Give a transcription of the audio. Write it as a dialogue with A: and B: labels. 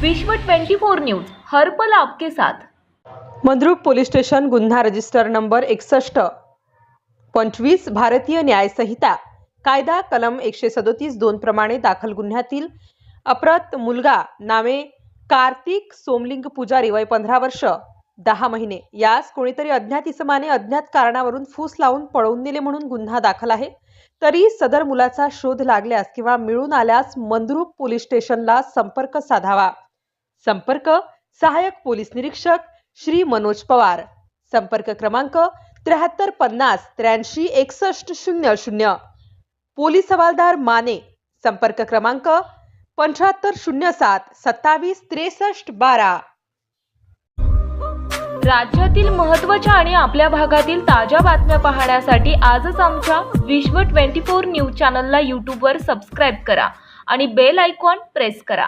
A: विश्व 24 न्यूज हर्पल आपके साथ.
B: मंद्रुप पोलीस स्टेशन गुन्हा रजिस्टर नंबर एकसष्ट. पंचवीस भारतीय न्यायसंहिता कायदा कलम एकशे सदोतीस दोन प्रमाणे दाखल गुन्ह्यातील अप्रत मुलगा नावे कार्तिक सोमलिंग पुजारी वय पंधरा वर्ष दहा महिने. यास कोणीतरी अज्ञात इसमाने अज्ञात कारणावरून फूस लावून पळवून नेले म्हणून गुन्हा दाखल आहे. तरी सदर मुलाचा शोध लागल्यास किंवा मिळून आल्यास मंद्रुप पोलीस स्टेशनला संपर्क साधावा. संपर्क सहाय्यक पोलीस निरीक्षक श्री मनोज पवार. संपर्क क्रमांक त्र्याहत्तर पन्नास त्र्याऐंशी एकसष्ट शून्य शून्य. पोलीस हवालदार माने. संपर्क क्रमांक पंच्याहत्तर शून्य सात सत्तावीस त्रेसष्ट बारा.
A: राज्यातील महत्त्वाच्या आणि आपल्या भागातील ताज्या बातम्या पाहण्यासाठी आजच आमच्या विश्व 24 न्यूज चॅनलला यूट्यूबवर सबस्क्राईब करा आणि बेल आयकॉन प्रेस करा.